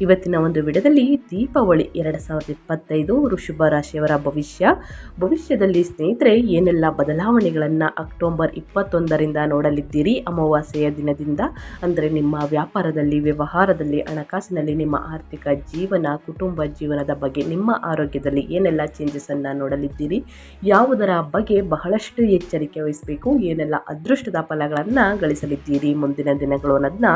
ಇವತ್ತಿನ ಒಂದು ವಿಡಿಯೋದಲ್ಲಿ ದೀಪಾವಳಿ ಎರಡು ಸಾವಿರದ ಇಪ್ಪತ್ತೈದು ಋಷಭ ರಾಶಿಯವರ ಭವಿಷ್ಯ. ಭವಿಷ್ಯದಲ್ಲಿ ಸ್ನೇಹಿತರೆ, ಏನೆಲ್ಲ ಬದಲಾವಣೆಗಳನ್ನು ಅಕ್ಟೋಬರ್ ಇಪ್ಪತ್ತೊಂದರಿಂದ ನೋಡಲಿದ್ದೀರಿ? ಅಮಾವಾಸ್ಯೆಯ ದಿನದಿಂದ ಅಂದರೆ ನಿಮ್ಮ ವ್ಯಾಪಾರದಲ್ಲಿ, ವ್ಯವಹಾರದಲ್ಲಿ, ಹಣಕಾಸಿನಲ್ಲಿ, ನಿಮ್ಮ ಆರ್ಥಿಕ ಜೀವನ, ಕುಟುಂಬ ಜೀವನದ ಬಗ್ಗೆ, ನಿಮ್ಮ ಆರೋಗ್ಯದಲ್ಲಿ ಏನೆಲ್ಲ ಚೇಂಜಸನ್ನು ನೋಡಲಿದ್ದೀರಿ? ಯಾವುದರ ಬಗ್ಗೆ ಬಹಳಷ್ಟು ಎಚ್ಚರಿಕೆ ವಹಿಸಬೇಕು? ಏನೆಲ್ಲ ಅದೃಷ್ಟದ ಫಲಗಳನ್ನು ಗಳಿಸಲಿದ್ದೀರಿ ಮುಂದಿನ ದಿನಗಳು ಅನ್ನೋದನ್ನ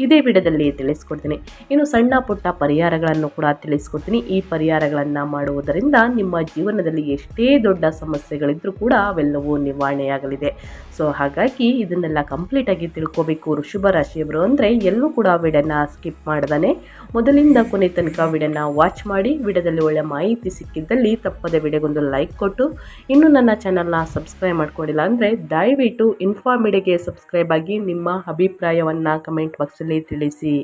ಇದೇ ವಿಡದಲ್ಲಿ ತಿಳಿಸ್ಕೊಡ್ತೀನಿ. ಇನ್ನು ಸಣ್ಣ ಪುಟ್ಟ ಪರಿಹಾರಗಳನ್ನು ಕೂಡ ತಿಳಿಸ್ಕೊಡ್ತೀನಿ. ಈ ಪರಿಹಾರಗಳನ್ನು ಮಾಡುವುದರಿಂದ ನಿಮ್ಮ ಜೀವನದಲ್ಲಿ ಎಷ್ಟೇ ದೊಡ್ಡ ಸಮಸ್ಯೆಗಳಿದ್ದರೂ ಕೂಡ ಅವೆಲ್ಲವೂ ನಿವಾರಣೆಯಾಗಲಿದೆ. ಸೊ ಹಾಗಾಗಿ ಇದನ್ನೆಲ್ಲ ಕಂಪ್ಲೀಟಾಗಿ ತಿಳ್ಕೋಬೇಕು. ಋಷಭ ರಾಶಿಯವರು ಅಂದರೆ ಎಲ್ಲೂ ಕೂಡ ವಿಡನ್ನ ಸ್ಕಿಪ್ ಮಾಡ್ದಾನೆ. ಮೊದಲಿಂದ ಕೊನೆ ತನಕ ವಿಡನ್ನ ವಾಚ್ ಮಾಡಿ, ವಿಡದಲ್ಲಿ ಒಳ್ಳೆ ಮಾಹಿತಿ ಸಿಕ್ಕಿದ್ದಲ್ಲಿ ತಪ್ಪದೆ ವಿಡಿಯೋಗೊಂದು ಲೈಕ್ ಕೊಟ್ಟು, ಇನ್ನೂ ನನ್ನ ಚಾನಲ್ನ ಸಬ್ಸ್ಕ್ರೈಬ್ ಮಾಡ್ಕೊಂಡಿಲ್ಲ ಅಂದರೆ ದಯವಿಟ್ಟು ಇನ್ಫಾರ್ಮಿಡಿಗೆ ಸಬ್ಸ್ಕ್ರೈಬ್ ಆಗಿ ನಿಮ್ಮ ಅಭಿಪ್ರಾಯವನ್ನು ಕಮೆಂಟ್ ಬಾಕ್ಸಲ್ಲಿ ತಿಳಿಸಿ.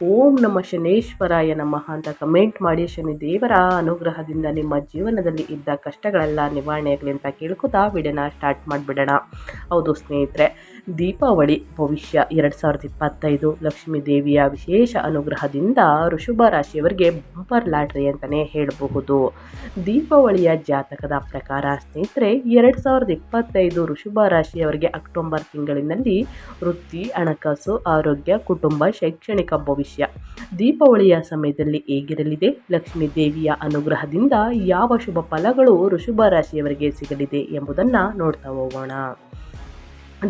ಓಂ ನಮ್ಮ ಶನೇಶ್ವರಾಯ ನಮಃ ಅಂತ ಕಮೆಂಟ್ ಮಾಡಿ ಶನಿ ದೇವರ ಅನುಗ್ರಹದಿಂದ ನಿಮ್ಮ ಜೀವನದಲ್ಲಿ ಇದ್ದ ಕಷ್ಟಗಳೆಲ್ಲ ನಿವಾರಣೆಯಾಗಲಿ ಅಂತ ಕೇಳ್ಕೊತಾ ವಿಡಿಯೋನ ಸ್ಟಾರ್ಟ್ ಮಾಡಿಬಿಡೋಣ. ಹೌದು ಸ್ನೇಹಿತರೆ ದೀಪಾವಳಿ, ಭವಿಷ್ಯ ಎರಡು ಸಾವಿರದ ಇಪ್ಪತ್ತೈದು, ಲಕ್ಷ್ಮೀ ದೇವಿಯ ವಿಶೇಷ ಅನುಗ್ರಹದಿಂದ ಋಷಭ ರಾಶಿಯವರಿಗೆ ಬಂಪರ್ ಲಾಟ್ರಿ ಅಂತಲೇ ಹೇಳಬಹುದು. ದೀಪಾವಳಿಯ ಜಾತಕದ ಪ್ರಕಾರ ಸ್ನೇಹಿತರೆ, ಎರಡು ಸಾವಿರದ ಇಪ್ಪತ್ತೈದು ಋಷಭ ರಾಶಿಯವರಿಗೆ ಅಕ್ಟೋಬರ್ ತಿಂಗಳಿನಲ್ಲಿ ವೃತ್ತಿ, ಹಣಕಾಸು, ಆರೋಗ್ಯ, ಕುಟುಂಬ, ಶೈಕ್ಷಣಿಕ ಭವಿಷ್ಯ. ದೀಪಾವಳಿಯ ಸಮಯದಲ್ಲಿ ಹೇಗಿರಲಿದೆ? ಲಕ್ಷ್ಮೀ ದೇವಿಯ ಅನುಗ್ರಹದಿಂದ ಯಾವ ಶುಭ ಫಲಗಳು ಋಷಭ ರಾಶಿಯವರಿಗೆ ಸಿಗಲಿದೆ ಎಂಬುದನ್ನು ನೋಡ್ತಾ ಹೋಗೋಣ.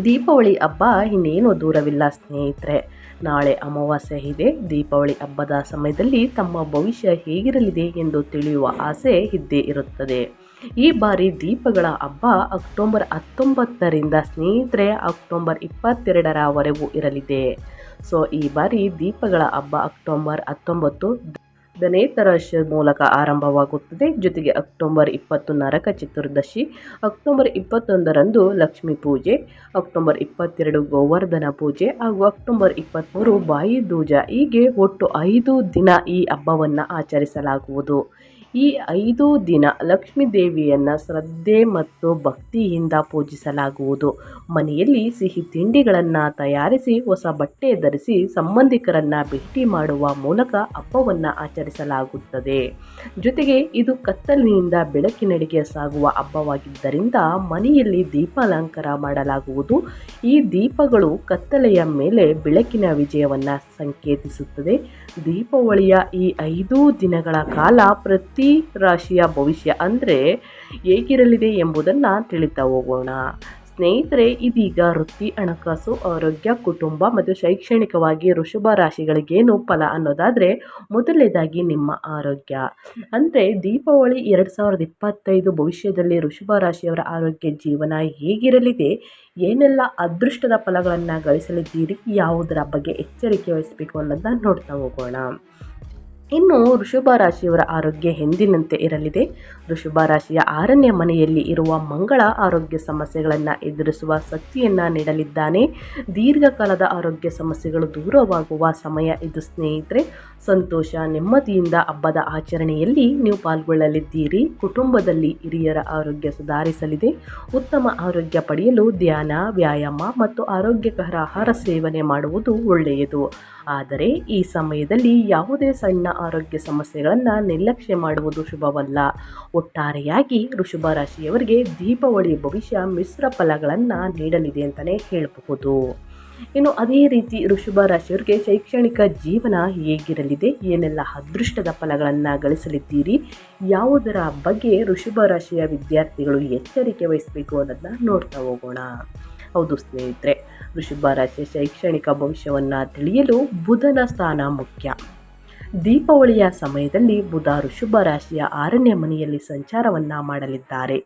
ದೀಪಾವಳಿ ಹಬ್ಬ ಇನ್ನೇನು ದೂರವಿಲ್ಲ, ಸ್ನೇಹಿತರೆ. ನಾಳೆ ಅಮಾವಾಸ್ಯೆ ಇದೆ. ದೀಪಾವಳಿ ಹಬ್ಬದ ಸಮಯದಲ್ಲಿ ತಮ್ಮ ಭವಿಷ್ಯ ಹೇಗಿರಲಿದೆ ಎಂದು ತಿಳಿಯುವ ಆಸೆ ಇದ್ದೇ ಇರುತ್ತದೆ. ಈ ಬಾರಿ ದೀಪಗಳ ಹಬ್ಬ ಅಕ್ಟೋಬರ್ ಹತ್ತೊಂಬತ್ತರಿಂದ, ಸ್ನೇಹಿತರೆ, ಅಕ್ಟೋಬರ್ ಇಪ್ಪತ್ತೆರಡರವರೆಗೂ ಇರಲಿದೆ. ಸೊ, ಈ ಬಾರಿ ದೀಪಗಳ ಹಬ್ಬ ಅಕ್ಟೋಬರ್ ಹತ್ತೊಂಬತ್ತು ದನೇತರಶ ಮೂಲಕ ಆರಂಭವಾಗುತ್ತದೆ. ಜೊತೆಗೆ ಅಕ್ಟೋಬರ್ ಇಪ್ಪತ್ತು ನರಕ ಚತುರ್ದಶಿ, ಅಕ್ಟೋಬರ್ ಇಪ್ಪತ್ತೊಂದರಂದು ಲಕ್ಷ್ಮೀ ಪೂಜೆ, ಅಕ್ಟೋಬರ್ ಇಪ್ಪತ್ತೆರಡು ಗೋವರ್ಧನ ಪೂಜೆ ಹಾಗೂ ಅಕ್ಟೋಬರ್ ಇಪ್ಪತ್ತ್ಮೂರು ಬಾಯಿ ದೂಜ. ಹೀಗೆ ಒಟ್ಟು ಐದು ದಿನ ಈ ಹಬ್ಬವನ್ನು ಆಚರಿಸಲಾಗುವುದು. ಈ ಐದು ದಿನ ಲಕ್ಷ್ಮೀ ದೇವಿಯನ್ನು ಶ್ರದ್ಧೆ ಮತ್ತು ಭಕ್ತಿಯಿಂದ ಪೂಜಿಸಲಾಗುವುದು. ಮನೆಯಲ್ಲಿ ಸಿಹಿ ತಿಂಡಿಗಳನ್ನು ತಯಾರಿಸಿ, ಹೊಸ ಬಟ್ಟೆ ಧರಿಸಿ ಸಂಬಂಧಿಕರನ್ನು ಭೇಟಿ ಮಾಡುವ ಮೂಲಕ ಹಬ್ಬವನ್ನು ಆಚರಿಸಲಾಗುತ್ತದೆ. ಜೊತೆಗೆ ಇದು ಕತ್ತಲಿನಿಂದ ಬೆಳಕಿನಡಿಗೆ ಸಾಗುವ ಹಬ್ಬವಾಗಿದ್ದರಿಂದ ಮನೆಯಲ್ಲಿ ದೀಪಾಲಂಕಾರ ಮಾಡಲಾಗುವುದು. ಈ ದೀಪಗಳು ಕತ್ತಲೆಯ ಮೇಲೆ ಬೆಳಕಿನ ವಿಜಯವನ್ನು ಸಂಕೇತಿಸುತ್ತದೆ. ದೀಪಾವಳಿಯ ಈ ಐದು ದಿನಗಳ ಕಾಲ ಪ್ರತಿ ರಾಶಿಯ ಭವಿಷ್ಯ ಅಂದರೆ ಹೇಗಿರಲಿದೆ ಎಂಬುದನ್ನು ತಿಳಿತಾ ಹೋಗೋಣ. ಸ್ನೇಹಿತರೆ, ಇದೀಗ ವೃತ್ತಿ, ಹಣಕಾಸು, ಆರೋಗ್ಯ, ಕುಟುಂಬ ಮತ್ತು ಶೈಕ್ಷಣಿಕವಾಗಿ ಋಷಭ ರಾಶಿಗಳಿಗೇನು ಫಲ ಅನ್ನೋದಾದರೆ ಮೊದಲನೇದಾಗಿ ನಿಮ್ಮ ಆರೋಗ್ಯ. ಅಂದರೆ ದೀಪಾವಳಿ ಎರಡು ಸಾವಿರದ ಇಪ್ಪತ್ತೈದು ಭವಿಷ್ಯದಲ್ಲಿ ಋಷಭ ರಾಶಿಯವರ ಆರೋಗ್ಯ ಜೀವನ ಹೇಗಿರಲಿದೆ, ಏನೆಲ್ಲ ಅದೃಷ್ಟದ ಫಲಗಳನ್ನು ಗಳಿಸಲಿದ್ದೀರಿ, ಯಾವುದರ ಬಗ್ಗೆ ಎಚ್ಚರಿಕೆ ವಹಿಸಬೇಕು ಅನ್ನೋದನ್ನ ನೋಡ್ತಾ ಹೋಗೋಣ. ಇನ್ನು ಋಷಭ ರಾಶಿಯವರ ಆರೋಗ್ಯ ಎಂದಿನಂತೆ ಇರಲಿದೆ. ಋಷಭ ರಾಶಿಯ ಆರನೇ ಮನೆಯಲ್ಲಿ ಇರುವ ಮಂಗಳ ಆರೋಗ್ಯ ಸಮಸ್ಯೆಗಳನ್ನು ಎದುರಿಸುವ ಶಕ್ತಿಯನ್ನು ನೀಡಲಿದ್ದಾನೆ. ದೀರ್ಘಕಾಲದ ಆರೋಗ್ಯ ಸಮಸ್ಯೆಗಳು ದೂರವಾಗುವ ಸಮಯ ಇದು, ಸ್ನೇಹಿತರೆ. ಸಂತೋಷ, ನೆಮ್ಮದಿಯಿಂದ ಹಬ್ಬದ ಆಚರಣೆಯಲ್ಲಿ ನೀವು ಪಾಲ್ಗೊಳ್ಳಲಿದ್ದೀರಿ. ಕುಟುಂಬದಲ್ಲಿ ಹಿರಿಯರ ಆರೋಗ್ಯ ಸುಧಾರಿಸಲಿದೆ. ಉತ್ತಮ ಆರೋಗ್ಯ ಪಡೆಯಲು ಧ್ಯಾನ, ವ್ಯಾಯಾಮ ಮತ್ತು ಆರೋಗ್ಯಕರ ಆಹಾರ ಸೇವನೆ ಮಾಡುವುದು ಒಳ್ಳೆಯದು. ಆದರೆ ಈ ಸಮಯದಲ್ಲಿ ಯಾವುದೇ ಸಣ್ಣ ಆರೋಗ್ಯ ಸಮಸ್ಯೆಗಳನ್ನು ನಿರ್ಲಕ್ಷ್ಯ ಮಾಡುವುದು ಶುಭವಲ್ಲ. ಒಟ್ಟಾರೆಯಾಗಿ ಋಷಭ ರಾಶಿಯವರಿಗೆ ದೀಪಾವಳಿ ಭವಿಷ್ಯ ಮಿಶ್ರ ಫಲಗಳನ್ನು ನೀಡಲಿದೆ ಅಂತಲೇ ಹೇಳಬಹುದು. ಇನ್ನು ಅದೇ ರೀತಿ ಋಷಭ ರಾಶಿಯವರಿಗೆ ಶೈಕ್ಷಣಿಕ ಜೀವನ ಹೇಗಿರಲಿದೆ, ಏನೆಲ್ಲ ಅದೃಷ್ಟದ ಫಲಗಳನ್ನು ಗಳಿಸಲಿದ್ದೀರಿ, ಯಾವುದರ ಬಗ್ಗೆ ಋಷಭ ರಾಶಿಯ ವಿದ್ಯಾರ್ಥಿಗಳು ಎಚ್ಚರಿಕೆ ವಹಿಸಬೇಕು ಅನ್ನೋದನ್ನ ನೋಡ್ತಾ ಹೋಗೋಣ. ಹೌದು ಸ್ನೇಹಿತರೆ ವೃಷಭ ರಾಶಿಯ ಶೈಕ್ಷಣಿಕ ಭವಿಷ್ಯವನ್ನು ತಿಳಿಯಲು ಬುಧನ ಸ್ಥಾನ ಮುಖ್ಯ. ದೀಪಾವಳಿಯ ಸಮಯದಲ್ಲಿ ಬುಧ ಋಷಭ ರಾಶಿಯ ಆರನೇ ಮನೆಯಲ್ಲಿ ಸಂಚಾರವನ್ನು ಮಾಡಲಿದ್ದಾರೆ.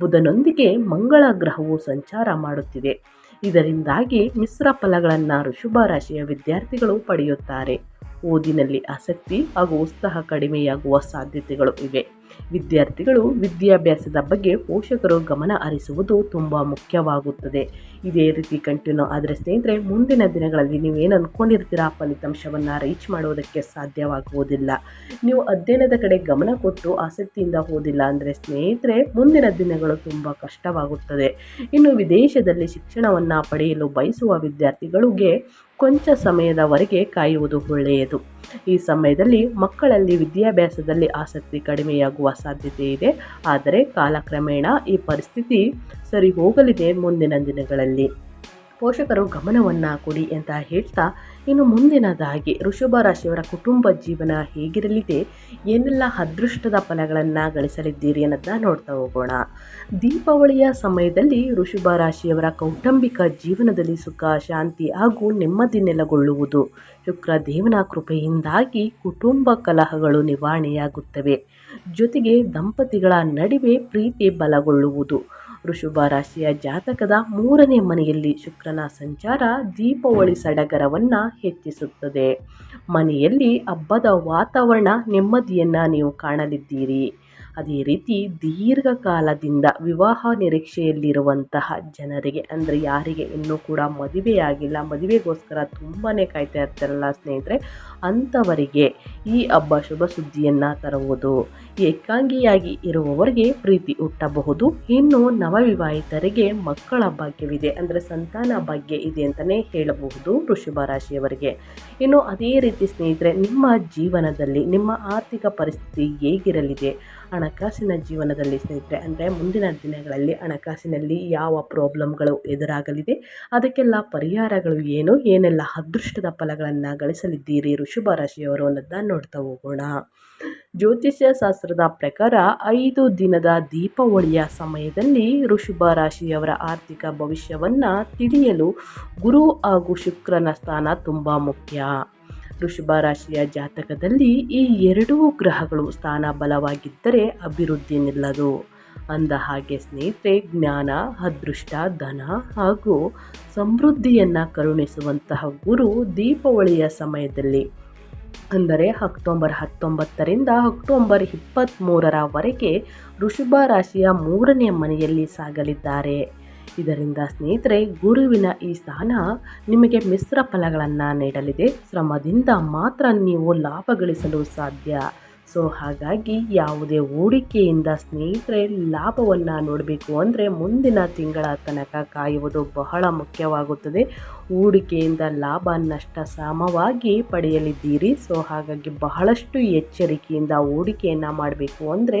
ಬುಧನೊಂದಿಗೆ ಮಂಗಳ ಗ್ರಹವು ಸಂಚಾರ ಮಾಡುತ್ತಿದೆ. ಇದರಿಂದಾಗಿ ಮಿಶ್ರ ಫಲಗಳನ್ನು ಋಷಭ ರಾಶಿಯ ವಿದ್ಯಾರ್ಥಿಗಳು ಪಡೆಯುತ್ತಾರೆ. ಓದಿನಲ್ಲಿ ಆಸಕ್ತಿ ಹಾಗೂ ಉತ್ಸಾಹ ಕಡಿಮೆಯಾಗುವ ಸಾಧ್ಯತೆಗಳು ಇವೆ. ವಿದ್ಯಾರ್ಥಿಗಳು ವಿದ್ಯಾಭ್ಯಾಸದ ಬಗ್ಗೆ ಪೋಷಕರು ಗಮನ ಹರಿಸುವುದು ತುಂಬ ಮುಖ್ಯವಾಗುತ್ತದೆ. ಇದೇ ರೀತಿ ಕಂಟಿನ್ಯೂ ಆದರೆ ಸ್ನೇಹಿತರೆ, ಮುಂದಿನ ದಿನಗಳಲ್ಲಿ ನೀವೇನು ಅಂದ್ಕೊಂಡಿರ್ತೀರಾ ಫಲಿತಾಂಶವನ್ನು ರೀಚ್ ಮಾಡೋದಕ್ಕೆ ಸಾಧ್ಯವಾಗುವುದಿಲ್ಲ. ನೀವು ಅಧ್ಯಯನದ ಕಡೆ ಗಮನ ಕೊಟ್ಟು ಆಸಕ್ತಿಯಿಂದ ಓದಿಲ್ಲ ಅಂದರೆ ಸ್ನೇಹಿತರೆ, ಮುಂದಿನ ದಿನಗಳು ತುಂಬ ಕಷ್ಟವಾಗುತ್ತದೆ. ಇನ್ನು ವಿದೇಶದಲ್ಲಿ ಶಿಕ್ಷಣವನ್ನು ಪಡೆಯಲು ಬಯಸುವ ವಿದ್ಯಾರ್ಥಿಗಳಿಗೆ ಕೊಂಚ ಸಮಯದವರೆಗೆ ಕಾಯುವುದು ಒಳ್ಳೆಯದು. ಈ ಸಮಯದಲ್ಲಿ ಮಕ್ಕಳಲ್ಲಿ ವಿದ್ಯಾಭ್ಯಾಸದಲ್ಲಿ ಆಸಕ್ತಿ ಕಡಿಮೆಯಾಗುವ ಸಾಧ್ಯತೆ ಇದೆ. ಆದರೆ ಕಾಲಕ್ರಮೇಣ ಈ ಪರಿಸ್ಥಿತಿ ಸರಿ ಹೋಗಲಿದೆ ಮುಂದಿನ ದಿನಗಳಲ್ಲಿ. ಪೋಷಕರು ಗಮನವನ್ನು ಕೊಡಿ ಅಂತ ಹೇಳ್ತಾ ಇನ್ನು ಮುಂದಿನದಾಗಿ ಋಷಭ ರಾಶಿಯವರ ಕುಟುಂಬ ಜೀವನ ಹೇಗಿರಲಿದೆ, ಏನೆಲ್ಲ ಅದೃಷ್ಟದ ಫಲಗಳನ್ನು ಗಳಿಸಲಿದ್ದೀರಿ ಅನ್ನೋದನ್ನ ನೋಡ್ತಾ ಹೋಗೋಣ. ದೀಪಾವಳಿಯ ಸಮಯದಲ್ಲಿ ಋಷಭ ರಾಶಿಯವರ ಕೌಟುಂಬಿಕ ಜೀವನದಲ್ಲಿ ಸುಖ, ಶಾಂತಿ ಹಾಗೂ ನೆಮ್ಮದಿ ನೆಲೆಗೊಳ್ಳುವುದು ಶುಕ್ರ ದೇವನ ಕೃಪೆಯಿಂದಾಗಿ ಕುಟುಂಬ ಕಲಹಗಳು ನಿವಾರಣೆಯಾಗುತ್ತವೆ. ಜೊತೆಗೆ ದಂಪತಿಗಳ ನಡುವೆ ಪ್ರೀತಿ ಬಲಗೊಳ್ಳುವುದು. ವೃಷಭ ರಾಶಿಯ ಜಾತಕದ ಮೂರನೇ ಮನೆಯಲ್ಲಿ ಶುಕ್ರನ ಸಂಚಾರ ದೀಪಾವಳಿ ಸಡಗರವನ್ನು ಹೆಚ್ಚಿಸುತ್ತದೆ. ಮನೆಯಲ್ಲಿ ಹಬ್ಬದ ವಾತಾವರಣ ನೆಮ್ಮದಿಯನ್ನು ನೀವು ಕಾಣಲಿದ್ದೀರಿ. ಅದೇ ರೀತಿ ದೀರ್ಘಕಾಲದಿಂದ ವಿವಾಹ ನಿರೀಕ್ಷೆಯಲ್ಲಿರುವಂತಹ ಜನರಿಗೆ, ಅಂದರೆ ಯಾರಿಗೆ ಇನ್ನೂ ಕೂಡ ಮದುವೆಯಾಗಿಲ್ಲ ಮದುವೆಗೋಸ್ಕರ ತುಂಬಾ ಕಾಯ್ತಾ ಇರ್ತಾರಲ್ಲ ಸ್ನೇಹಿತರೆ, ಅಂಥವರಿಗೆ ಈ ಹಬ್ಬ ಶುಭ ಸುದ್ದಿಯನ್ನು ತರುವುದು, ಏಕಾಂಗಿಯಾಗಿ ಇರುವವರಿಗೆ ಪ್ರೀತಿ ಹುಟ್ಟಬಹುದು. ಇನ್ನು ನವವಿವಾಹಿತರಿಗೆ ಮಕ್ಕಳ ಭಾಗ್ಯವಿದೆ, ಅಂದರೆ ಸಂತಾನ ಭಾಗ್ಯ ಇದೆ ಅಂತಲೇ ಹೇಳಬಹುದು ವೃಷಭ ರಾಶಿಯವರಿಗೆ. ಇನ್ನು ಅದೇ ರೀತಿ ಸ್ನೇಹಿತರೆ, ನಿಮ್ಮ ಜೀವನದಲ್ಲಿ ನಿಮ್ಮ ಆರ್ಥಿಕ ಪರಿಸ್ಥಿತಿ ಹೇಗಿರಲಿದೆ? ಹಣಕಾಸಿನ ಜೀವನದಲ್ಲಿ ಸ್ನೇಹಿತರೆ, ಅಂದರೆ ಮುಂದಿನ ದಿನಗಳಲ್ಲಿ ಹಣಕಾಸಿನಲ್ಲಿ ಯಾವ ಪ್ರಾಬ್ಲಮ್ಗಳು ಎದುರಾಗಲಿದೆ, ಅದಕ್ಕೆಲ್ಲ ಪರಿಹಾರಗಳು ಏನು, ಏನೆಲ್ಲ ಅದೃಷ್ಟದ ಫಲಗಳನ್ನು ಗಳಿಸಲಿದ್ದೀರಿ, ಋಷಭ ರಾಶಿಯವರು ಅನ್ನೋದನ್ನ ನೋಡ್ತಾ ಹೋಗೋಣ. ಜ್ಯೋತಿಷ್ಯ ಶಾಸ್ತ್ರದ ಪ್ರಕಾರ ಐದು ದಿನದ ದೀಪಾವಳಿಯ ಸಮಯದಲ್ಲಿ ಋಷಭ ರಾಶಿಯವರ ಆರ್ಥಿಕ ಭವಿಷ್ಯವನ್ನು ತಿಳಿಯಲು ಗುರು ಹಾಗೂ ಶುಕ್ರನ ಸ್ಥಾನ ತುಂಬ ಮುಖ್ಯ. ವೃಷಭ ರಾಶಿಯ ಜಾತಕದಲ್ಲಿ ಈ ಎರಡೂ ಗ್ರಹಗಳು ಸ್ಥಾನ ಬಲವಾಗಿದ್ದರೆ ಅಭಿವೃದ್ಧಿ ನಿಲ್ಲದು. ಅಂದ ಹಾಗೆ ಸ್ನೇಹಿತರೆ, ಜ್ಞಾನ, ಅದೃಷ್ಟ, ಧನ ಹಾಗೂ ಸಮೃದ್ಧಿಯನ್ನು ಕರುಣಿಸುವಂತಹ ಗುರು ದೀಪಾವಳಿಯ ಸಮಯದಲ್ಲಿ. ಅಂದರೆ ಅಕ್ಟೋಬರ್ ಹತ್ತೊಂಬತ್ತರಿಂದ ಅಕ್ಟೋಬರ್ ಇಪ್ಪತ್ತ್ಮೂರರವರೆಗೆ ವೃಷಭ ರಾಶಿಯ ಮೂರನೇ ಮನೆಯಲ್ಲಿ ಸಾಗಲಿದ್ದಾರೆ. ಇದರಿಂದ ಸ್ನೇಹಿತರೆ, ಗುರುವಿನ ಈ ಸ್ಥಾನ ನಿಮಗೆ ಮಿಶ್ರ ಫಲಗಳನ್ನು ನೀಡಲಿದೆ. ಶ್ರಮದಿಂದ ಮಾತ್ರ ನೀವು ಲಾಭ ಗಳಿಸಲು ಸಾಧ್ಯ. ಸೊ ಹಾಗಾಗಿ ಯಾವುದೇ ಹೂಡಿಕೆಯಿಂದ ಸ್ನೇಹಿತರೆ ಲಾಭವನ್ನು ನೋಡಬೇಕು ಅಂದರೆ ಮುಂದಿನ ತಿಂಗಳ ತನಕ ಕಾಯುವುದು ಬಹಳ ಮುಖ್ಯವಾಗುತ್ತದೆ. ಹೂಡಿಕೆಯಿಂದ ಲಾಭ, ನಷ್ಟ ಸಮವಾಗಿ ಪಡೆಯಲಿದ್ದೀರಿ. ಸೊ ಹಾಗಾಗಿ ಬಹಳಷ್ಟು ಎಚ್ಚರಿಕೆಯಿಂದ ಹೂಡಿಕೆಯನ್ನು ಮಾಡಬೇಕು ಅಂದರೆ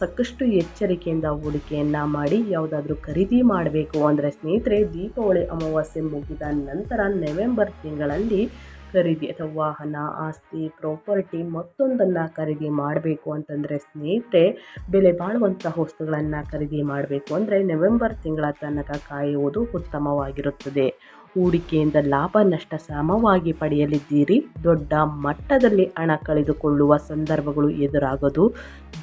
ಸಾಕಷ್ಟು ಎಚ್ಚರಿಕೆಯಿಂದ ಹೂಡಿಕೆಯನ್ನು ಮಾಡಿ ಯಾವುದಾದ್ರೂ ಖರೀದಿ ಮಾಡಬೇಕು ಅಂದರೆ ಸ್ನೇಹಿತರೆ ದೀಪಾವಳಿ ಅಮಾವಾಸ್ಯೆ ಮುಗಿದ ನಂತರ ನವೆಂಬರ್ ತಿಂಗಳಲ್ಲಿ ಖರೀದಿ ಅಥವಾ ವಾಹನ ಆಸ್ತಿ, ಪ್ರಾಪರ್ಟಿ ಮತ್ತೊಂದನ್ನು ಖರೀದಿ ಮಾಡಬೇಕು ಅಂತಂದರೆ ಸ್ನೇಹಿತರೆ, ಬೆಲೆ ಬಾಳುವಂಥ ವಸ್ತುಗಳನ್ನು ಖರೀದಿ ಮಾಡಬೇಕು ಅಂದರೆ ನವೆಂಬರ್ ತಿಂಗಳ ತನಕ ಕಾಯುವುದು ಉತ್ತಮವಾಗಿರುತ್ತದೆ. ಹೂಡಿಕೆಯಿಂದ ಲಾಭ, ನಷ್ಟ ಸಮವಾಗಿ ಪಡೆಯಲಿದ್ದೀರಿ. ದೊಡ್ಡ ಮಟ್ಟದಲ್ಲಿ ಹಣ ಕಳೆದುಕೊಳ್ಳುವ ಸಂದರ್ಭಗಳು ಎದುರಾಗೋದು.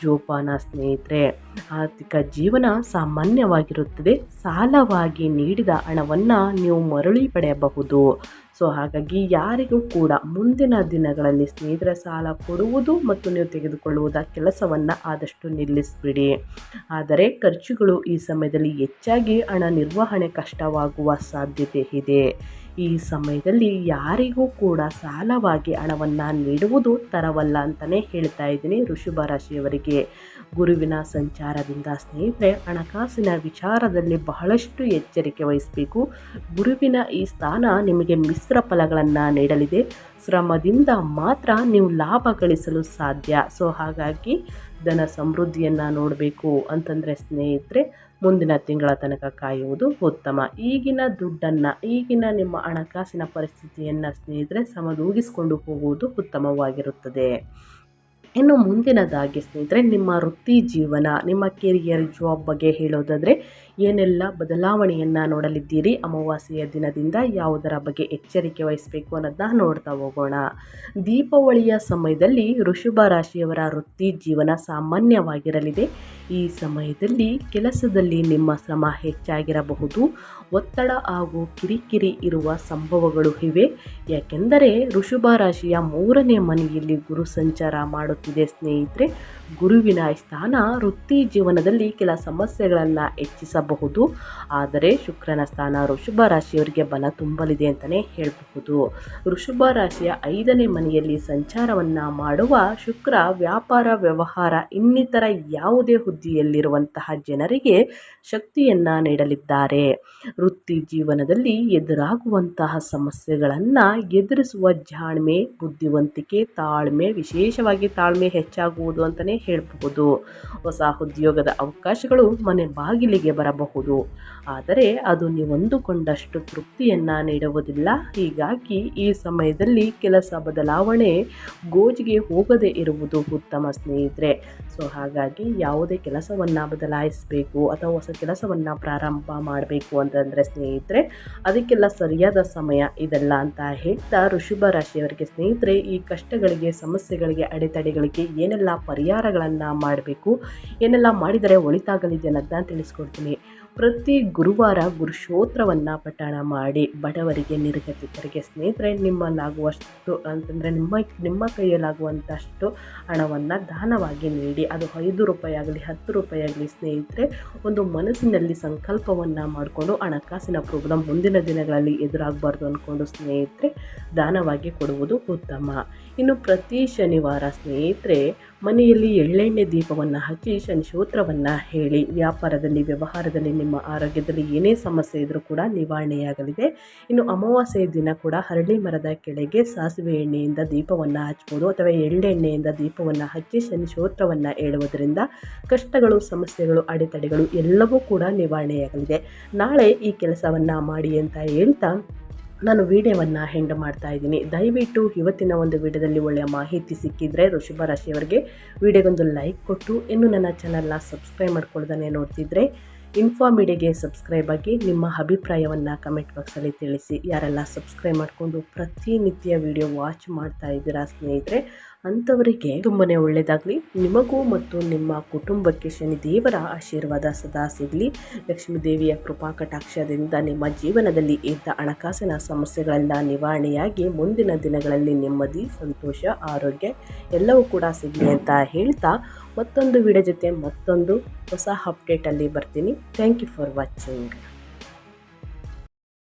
ಜೋಪಾನ ಸ್ನೇಹಿತರೆ, ಆರ್ಥಿಕ ಜೀವನ ಸಾಮಾನ್ಯವಾಗಿರುತ್ತದೆ. ಸಾಲವಾಗಿ ನೀಡಿದ ಹಣವನ್ನು ನೀವು ಮರಳಿ ಪಡೆಯಬಹುದು. ಸೊ, ಹಾಗಾಗಿ ಯಾರಿಗೂ ಕೂಡ ಮುಂದಿನ ದಿನಗಳಲ್ಲಿ ಸ್ನೇಹಿತರ ಸಾಲ ಕೊಡುವುದು ಮತ್ತು ನೀವು ತೆಗೆದುಕೊಳ್ಳುವುದ ಕೆಲಸವನ್ನು ಆದಷ್ಟು ನಿಲ್ಲಿಸಿಬಿಡಿ. ಆದರೆ ಖರ್ಚುಗಳು ಈ ಸಮಯದಲ್ಲಿ ಹೆಚ್ಚಾಗಿ ಹಣ ನಿರ್ವಹಣೆ ಕಷ್ಟವಾಗುವ ಸಾಧ್ಯತೆ ಇದೆ. ಈ ಸಮಯದಲ್ಲಿ ಯಾರಿಗೂ ಕೂಡ ಸಾಲವಾಗಿ ಹಣವನ್ನು ನೀಡುವುದು ತರವಲ್ಲ ಅಂತಲೇ ಹೇಳ್ತಾ ಇದ್ದೀನಿ ರಾಶಿಯವರಿಗೆ. ಗುರುವಿನ ಸಂಚಾರದಿಂದ ಸ್ನೇಹಿತರೆ, ಹಣಕಾಸಿನ ವಿಚಾರದಲ್ಲಿ ಬಹಳಷ್ಟು ಎಚ್ಚರಿಕೆ ವಹಿಸಬೇಕು. ಗುರುವಿನ ಈ ಸ್ಥಾನ ನಿಮಗೆ ಮಿಶ್ರ ಫಲಗಳನ್ನು ನೀಡಲಿದೆ. ಶ್ರಮದಿಂದ ಮಾತ್ರ ನೀವು ಲಾಭ ಗಳಿಸಲು ಸಾಧ್ಯ. ಸೊ ಹಾಗಾಗಿ ಧನ ಸಮೃದ್ಧಿಯನ್ನು ನೋಡಬೇಕು ಅಂತಂದರೆ ಸ್ನೇಹಿತರೆ, ಮುಂದಿನ ತಿಂಗಳ ತನಕ ಕಾಯುವುದು ಉತ್ತಮ. ಈಗಿನ ದುಡ್ಡನ್ನು, ಈಗಿನ ನಿಮ್ಮ ಹಣಕಾಸಿನ ಪರಿಸ್ಥಿತಿಯನ್ನು ಸ್ನೇಹಿತರೆ, ಸಮದೂಗಿಸಿಕೊಂಡು ಹೋಗುವುದು ಉತ್ತಮವಾಗಿರುತ್ತದೆ. ಇನ್ನು ಮುಂದಿನದಾಗಿ ಸ್ನೇಹಿತರೆ ನಿಮ್ಮ ವೃತ್ತಿ ಜೀವನ ನಿಮ್ಮ ಕೆರಿಯರ್ ಜಾಬ್ ಬಗ್ಗೆ ಹೇಳೋದಾದರೆ ಏನೆಲ್ಲ ಬದಲಾವಣೆಯನ್ನು ನೋಡಲಿದ್ದೀರಿ ಅಮಾವಾಸ್ಯೆಯ ದಿನದಿಂದ ಯಾವುದರ ಬಗ್ಗೆ ಎಚ್ಚರಿಕೆ ವಹಿಸಬೇಕು ಅನ್ನೋದನ್ನ ನೋಡ್ತಾ ಹೋಗೋಣ. ದೀಪಾವಳಿಯ ಸಮಯದಲ್ಲಿ ಋಷಭ ರಾಶಿಯವರ ವೃತ್ತಿ ಜೀವನ ಸಾಮಾನ್ಯವಾಗಿರಲಿದೆ. ಈ ಸಮಯದಲ್ಲಿ ಕೆಲಸದಲ್ಲಿ ನಿಮ್ಮ ಶ್ರಮ ಹೆಚ್ಚಾಗಿರಬಹುದು. ಒತ್ತಡ ಹಾಗೂ ಕಿರಿಕಿರಿ ಇರುವ ಸಂಭವಗಳು ಇವೆ. ಯಾಕೆಂದರೆ ಋಷಭ ರಾಶಿಯ ಮೂರನೇ ಮನೆಯಲ್ಲಿ ಗುರು ಸಂಚಾರ ಮಾಡುತ್ತಿದೆ ಸ್ನೇಹಿತರೆ. ಗುರುವಿನ ಸ್ಥಾನ ವೃತ್ತಿ ಜೀವನದಲ್ಲಿ ಕೆಲ ಸಮಸ್ಯೆಗಳನ್ನು ಹೆಚ್ಚಿಸಬಹುದು. ಆದರೆ ಶುಕ್ರನ ಸ್ಥಾನ ವೃಷಭ ರಾಶಿಯವರಿಗೆ ಬಲ ತುಂಬಲಿದೆ ಅಂತಲೇ ಹೇಳಬಹುದು. ವೃಷಭ ರಾಶಿಯ ಐದನೇ ಮನೆಯಲ್ಲಿ ಸಂಚಾರವನ್ನು ಮಾಡುವ ಶುಕ್ರ ವ್ಯಾಪಾರ ವ್ಯವಹಾರ ಇನ್ನಿತರ ಯಾವುದೇ ಹುದ್ದೆಯಲ್ಲಿರುವಂತಹ ಜನರಿಗೆ ಶಕ್ತಿಯನ್ನು ನೀಡಲಿದ್ದಾರೆ. ವೃತ್ತಿ ಜೀವನದಲ್ಲಿ ಎದುರಾಗುವಂತಹ ಸಮಸ್ಯೆಗಳನ್ನು ಎದುರಿಸುವ ಜಾಣ್ಮೆ, ಬುದ್ಧಿವಂತಿಕೆ, ತಾಳ್ಮೆ, ವಿಶೇಷವಾಗಿ ತಾಳ್ಮೆ ಹೆಚ್ಚಾಗುವುದು ಅಂತಲೇ ಹೇಳಬಹುದು. ಹೊಸ ಉದ್ಯೋಗದ ಅವಕಾಶಗಳು ಮನೆ ಬಾಗಿಲಿಗೆ ಬರಬಹುದು. ಆದರೆ ಅದು ನೀವಂದುಕೊಂಡಷ್ಟು ತೃಪ್ತಿಯನ್ನು ನೀಡುವುದಿಲ್ಲ. ಹೀಗಾಗಿ ಈ ಸಮಯದಲ್ಲಿ ಕೆಲಸ ಬದಲಾವಣೆ ಗೋಜಿಗೆ ಹೋಗದೇ ಇರುವುದು ಉತ್ತಮ ಸ್ನೇಹಿತರೆ. ಸೊ, ಹಾಗಾಗಿ ಯಾವುದೇ ಕೆಲಸವನ್ನು ಬದಲಾಯಿಸಬೇಕು ಅಥವಾ ಹೊಸ ಕೆಲಸವನ್ನು ಪ್ರಾರಂಭ ಮಾಡಬೇಕು ಅಂತಂದರೆ ಸ್ನೇಹಿತರೆ, ಅದಕ್ಕೆಲ್ಲ ಸರಿಯಾದ ಸಮಯ ಇದೆಲ್ಲ ಅಂತ ಹೇಳ್ತಾ ಋಷಭ ರಾಶಿಯವರಿಗೆ ಸ್ನೇಹಿತರೆ, ಈ ಕಷ್ಟಗಳಿಗೆ, ಸಮಸ್ಯೆಗಳಿಗೆ, ಅಡೆತಡೆಗಳಿಗೆ ಏನೆಲ್ಲ ಪರಿಹಾರಗಳನ್ನು ಮಾಡಬೇಕು. ಏನೆಲ್ಲ ಮಾಡಿದರೆ ಒಳಿತಾಗಲಿದೆ ಅನ್ನೋದನ್ನ ತಿಳಿಸ್ಕೊಡ್ತೀನಿ. ಪ್ರತಿ ಗುರುವಾರ ಗುರುಶೋತ್ರವನ್ನು ಪಠಣ ಮಾಡಿ ಬಡವರಿಗೆ, ನಿರ್ಗತಿಕರಿಗೆ ಸ್ನೇಹಿತರೆ, ನಿಮ್ಮಲ್ಲಾಗುವಷ್ಟು ಅಂತಂದರೆ ನಿಮ್ಮ ನಿಮ್ಮ ಕೈಯಲ್ಲಾಗುವಂಥಷ್ಟು ಹಣವನ್ನು ದಾನವಾಗಿ ನೀಡಿ, ಅದು ಐದು ರೂಪಾಯಿ ಆಗಲಿ, ಹತ್ತು ರೂಪಾಯಿ ಆಗಲಿ ಸ್ನೇಹಿತರೆ, ಒಂದು ಮನಸ್ಸಿನಲ್ಲಿ ಸಂಕಲ್ಪವನ್ನು ಮಾಡಿಕೊಂಡು ಹಣಕಾಸಿನ ಪ್ರಾಬ್ಲಮ್ ಮುಂದಿನ ದಿನಗಳಲ್ಲಿ ಎದುರಾಗಬಾರ್ದು ಅಂದ್ಕೊಂಡು ಸ್ನೇಹಿತರೆ, ದಾನವಾಗಿ ಕೊಡುವುದು ಉತ್ತಮ. ಇನ್ನು ಪ್ರತಿ ಶನಿವಾರ ಸ್ನೇಹಿತರೆ, ಮನೆಯಲ್ಲಿ ಎಳ್ಳೆಣ್ಣೆ ದೀಪವನ್ನು ಹಚ್ಚಿ ಶನಿಶೋತ್ರವನ್ನು ಹೇಳಿ, ವ್ಯಾಪಾರದಲ್ಲಿ, ವ್ಯವಹಾರದಲ್ಲಿ ನಿಮ್ಮ ಆರೋಗ್ಯದಲ್ಲಿ ಏನೇ ಸಮಸ್ಯೆ ಇದ್ದರೂ ಕೂಡ ನಿವಾರಣೆಯಾಗಲಿದೆ. ಇನ್ನು ಅಮಾವಾಸ್ಯೆಯ ದಿನ ಕೂಡ ಹರಳಿ ಮರದ ಕೆಳಗೆ ಸಾಸಿವೆ ಎಣ್ಣೆಯಿಂದ ದೀಪವನ್ನು ಹಚ್ಬೋದು ಅಥವಾ ಎಳ್ಳೆಣ್ಣೆಯಿಂದ ದೀಪವನ್ನು ಹಚ್ಚಿ ಶನಿಶೋತ್ರವನ್ನು ಹೇಳುವುದರಿಂದ ಕಷ್ಟಗಳು, ಸಮಸ್ಯೆಗಳು, ಅಡೆತಡೆಗಳು ಎಲ್ಲವೂ ಕೂಡ ನಿವಾರಣೆಯಾಗಲಿದೆ. ನಾಳೆ ಈ ಕೆಲಸವನ್ನು ಮಾಡಿ ಅಂತ ಹೇಳ್ತಾ ನಾನು ವಿಡಿಯೋವನ್ನು ಹೆಂಡ್ ಮಾಡ್ತಾ ಇದ್ದೀನಿ. ದಯವಿಟ್ಟು ಇವತ್ತಿನ ಒಂದು ವಿಡಿಯೋದಲ್ಲಿ ಒಳ್ಳೆಯ ಮಾಹಿತಿ ಸಿಕ್ಕಿದರೆ ಋಷಭ ರಾಶಿಯವರಿಗೆ ವಿಡಿಯೋಗೊಂದು ಲೈಕ್ ಕೊಟ್ಟು ಇನ್ನು ನನ್ನ ಚಾನಲ್ನ ಸಬ್ಸ್ಕ್ರೈಬ್ ಮಾಡ್ಕೊಳ್ದಾನೆ ನೋಡ್ತಿದ್ರೆ ಇನ್ಫಾ ಮೀಡಿಯಾಗೆ ಸಬ್ಸ್ಕ್ರೈಬ್ ಆಗಿ ನಿಮ್ಮ ಅಭಿಪ್ರಾಯವನ್ನು ಕಮೆಂಟ್ ಬಾಕ್ಸಲ್ಲಿ ತಿಳಿಸಿ. ಯಾರೆಲ್ಲ ಸಬ್ಸ್ಕ್ರೈಬ್ ಮಾಡಿಕೊಂಡು ಪ್ರತಿನಿತ್ಯ ವಿಡಿಯೋ ವಾಚ್ ಮಾಡ್ತಾ ಇದ್ದೀರಾ ಸ್ನೇಹಿತರೆ, ಅಂಥವರಿಗೆ ತುಂಬಾ ಒಳ್ಳೆಯದಾಗಲಿ ನಿಮಗೂ ಮತ್ತು ನಿಮ್ಮ ಕುಟುಂಬಕ್ಕೆ ಶನಿ ದೇವರ ಆಶೀರ್ವಾದ ಸದಾ ಸಿಗಲಿ. ಲಕ್ಷ್ಮೀ ದೇವಿಯ ಕೃಪಾ ಕಟಾಕ್ಷದಿಂದ ನಿಮ್ಮ ಜೀವನದಲ್ಲಿ ಇದ್ದ ಹಣಕಾಸಿನ ಸಮಸ್ಯೆಗಳೆಲ್ಲ ನಿವಾರಣೆಯಾಗಿ ಮುಂದಿನ ದಿನಗಳಲ್ಲಿ ನೆಮ್ಮದಿ, ಸಂತೋಷ, ಆರೋಗ್ಯ ಎಲ್ಲವೂ ಕೂಡ ಸಿಗಲಿ ಅಂತ ಹೇಳ್ತಾ ಮತ್ತೊಂದು ವಿಡಿಯೋ ಜೊತೆ ಮತ್ತೊಂದು ಹೊಸ ಅಪ್ಡೇಟಲ್ಲಿ ಬರ್ತೀನಿ. Thank you for watching